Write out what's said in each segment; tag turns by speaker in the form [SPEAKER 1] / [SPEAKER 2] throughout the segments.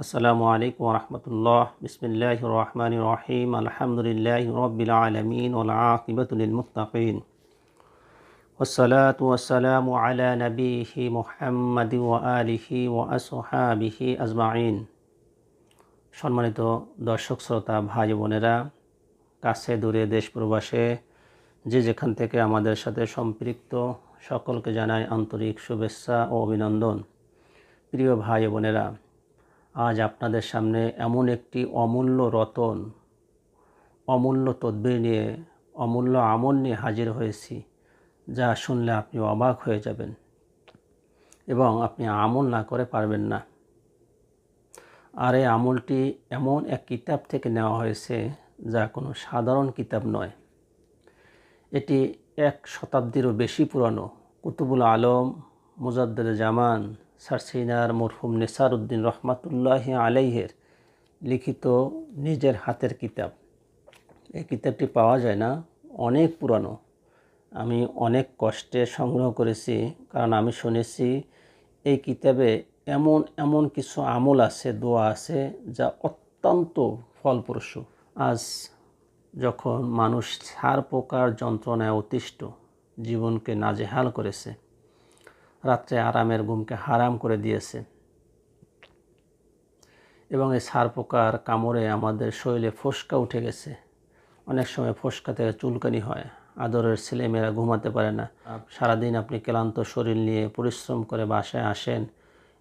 [SPEAKER 1] আসসালামু আলাইকুম রহমতুল্লাহ বিসমিল্লাহ রহমান রহিম আলহামদুলিল্লাহ রবিল আলমিন ওলাকিবতুল মুতাকিন والصلاة والسلام على نبيه محمد وآله وأصحابه أجمعين সম্মানিত দর্শক শ্রোতা ভাই বোনেরা কাছে দূরে দেশ প্রবাসে যে যেখান থেকে আমাদের সাথে সম্পৃক্ত সকলকে জানাই আন্তরিক শুভেচ্ছা ও অভিনন্দন প্রিয় ভাই বোনেরা আজ আপনাদের সামনে এমন একটি অমূল্য রতন, অমূল্য তদ্বির নিয়ে, অমূল্য আমল নিয়ে হাজির হয়েছি, যা শুনলে আপনি অবাক হয়ে যাবেন এবং আপনি আমল না করে পারবেন না। আর এই আমলটি এমন এক কিতাব থেকে নেওয়া হয়েছে, যা কোনো সাধারণ কিতাব নয়। এটি এক শতাব্দীরও বেশি পুরানো। কুতুবুল আলম মুজাদ্দুল জামান সারসিনার মরহুম নেসার উদ্দিন রহমাতুল্লাহ আলাইহের লিখিত নিজের হাতের কিতাব। এই কিতাবটি পাওয়া যায় না, অনেক পুরানো। আমি অনেক কষ্টে সংগ্রহ করেছি, কারণ আমি শুনেছি এই কিতাবে এমন এমন কিছু আমল আছে, দোয়া আছে, যা অত্যন্ত ফলপ্রসূ। আজ যখন মানুষ ছার পোকার যন্ত্রণায় অতিষ্ঠ, জীবনকে নাজেহাল করেছে রাত্রে আরামের ঘুমকে হারাম করে দিয়েছে। এবং এই সার পোকার কামড়ে আমাদের শরীরে ফোসকা উঠে গেছে। অনেক সময় ফোসকা থেকে চুলকানি হয়, আদরের ছেলেমেয়েরা ঘুমাতে পারে না। সারাদিন আপনি ক্লান্ত শরীর নিয়ে পরিশ্রম করে বাসায় আসেন,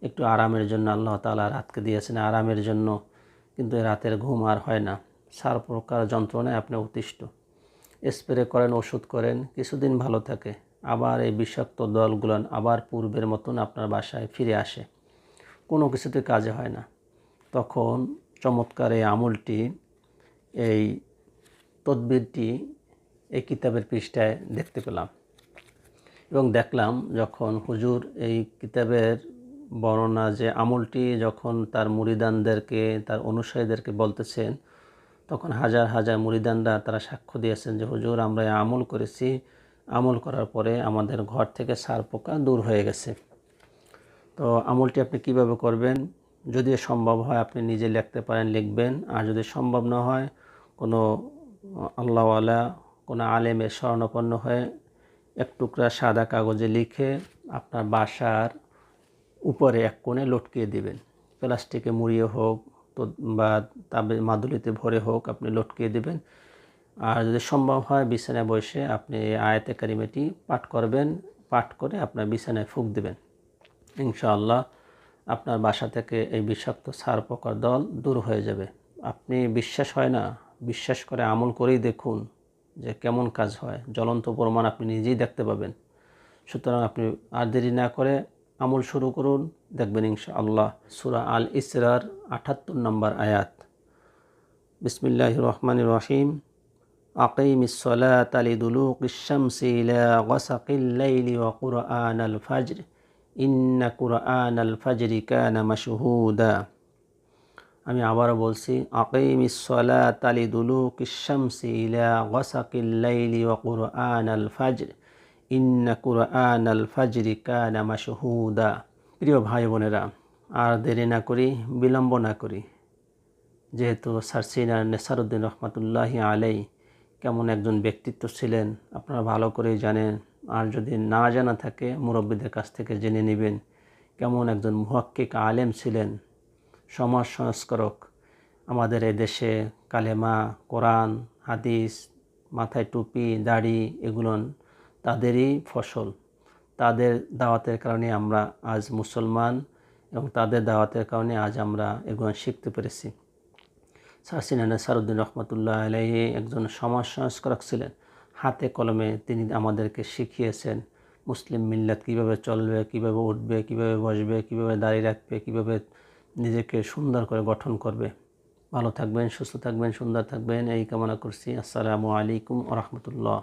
[SPEAKER 1] একটু আরামের জন্য আল্লাহ তালা রাতকে দিয়েছেন। আরামের জন্য কিন্তু রাতের ঘুম আর হয় না। সার প্রকার যন্ত্রণায় আপনি অতিষ্ঠ। স্প্রে করেন, ওষুধ করেন, কিছুদিন ভালো থাকে। আবার এই বিষাক্ত দলগুলো আবার পূর্বের মতন আপনার বাসায় ফিরে আসে। কোনো কিছুতে কাজে হয় না। তখন চমৎকার এই আমলটি, এই তদবিরটি এই কিতাবের পৃষ্ঠায় দেখতে পেলাম এবং দেখলাম যখন হুজুর এই কিতাবের বর্ণনা যে আমলটি যখন তার মুরিদানদেরকে, তার অনুসারীদেরকে বলতেছেন, তখন হাজার হাজার মুরিদানরা তারা সাক্ষ্য দিয়েছেন যে, হুজুর, আমরা আমল করেছি আমল করার পরে আমাদের ঘর থেকে সার পোকা দূর হয়ে গেছে। তো আমলটি আপনি কীভাবে করবেন? যদি সম্ভব হয় আপনি নিজে লিখতে পারেন, লিখবেন। আর যদি সম্ভব না হয়, কোনো আল্লাহওয়ালা, কোনো আলেমের স্বর্ণপন্ন হয়ে এক টুকরা সাদা কাগজে লিখে আপনার বাসার উপরে এক কোণে লটকিয়ে দিবেন। প্লাস্টিকে মুড়িয়ে হোক তো বা তাবে মাদুলিতে ভরে হোক, আপনি লটকিয়ে দেবেন। আর যদি সম্ভব হয় বিছানায় বসে আপনি আয়াতে কারিমেটি পাঠ করবেন, পাঠ করে আপনার বিছানায় ফুক দেবেন। ইনশাআল্লাহ আপনার বাসা থেকে এই বিষাক্ত সার পোকার দল দূর হয়ে যাবে। আপনি বিশ্বাস হয় না, বিশ্বাস করে আমল করেই দেখুন যে কেমন কাজ হয়। জ্বলন্ত প্রমাণ আপনি নিজেই দেখতে পাবেন। সুতরাং আপনি আর দেরি না করে আমল শুরু করুন। দেখবেন ইনশা আল্লাহ সুরা আল ইসরার আটাত্তর নম্বর আয়াত। বিসমিল্লাহ রহমান রহিম। আকিম الصلاة لدلوق الشمس إلى غسق الليل وقرآن الفجر إن قرآن الفجر كان مشهودا আমি আবারও বলছি আকিম الصلاة لدلوق الشمس إلى غسق الليل وقرآن الفجر إن قرآن الفجر كان مشهودا প্রিয় ভাই বোনেরা আর দেরি না করি বিলম্ব না করি যেহেতু সারসিনার নেসারুদ্দিন রহমতুল্লাহি আলাই কেমন একজন ব্যক্তিত্ব ছিলেন, আপনারা ভালো করেই জানেন। আর যদি না জানা থাকে, মুরব্বীদের কাছ থেকে জেনে নেবেন কেমন একজন মুহাক্কিক আলেম ছিলেন, সমাজ সংস্কারক। আমাদের এ দেশে কালেমা, কোরআন, হাদিস, মাথায় টুপি, দাড়ি এগুলো তাদেরই ফসল। তাদের দাওয়াতের কারণে আমরা আজ মুসলমান এবং তাদের দাওয়াতের কারণে আজ আমরা এগুলো শিখতে পেরেছি। সাহসিনানা সারুদ্দিন রহমতুল্লাহ আলাইহি একজন সমাজ সংস্কারক ছিলেন। হাতে কলমে তিনি আমাদেরকে শিখিয়েছেন মুসলিম মিল্লাত কীভাবে চলবে, কীভাবে উঠবে, কীভাবে বসবে, কীভাবে দাঁড়িয়ে রাখবে, কীভাবে নিজেকে সুন্দর করে গঠন করবে। ভালো থাকবেন, সুস্থ থাকবেন, সুন্দর থাকবেন। এই কামনা করছি। আসসালামু আলাইকুম রহমতুল্লাহ।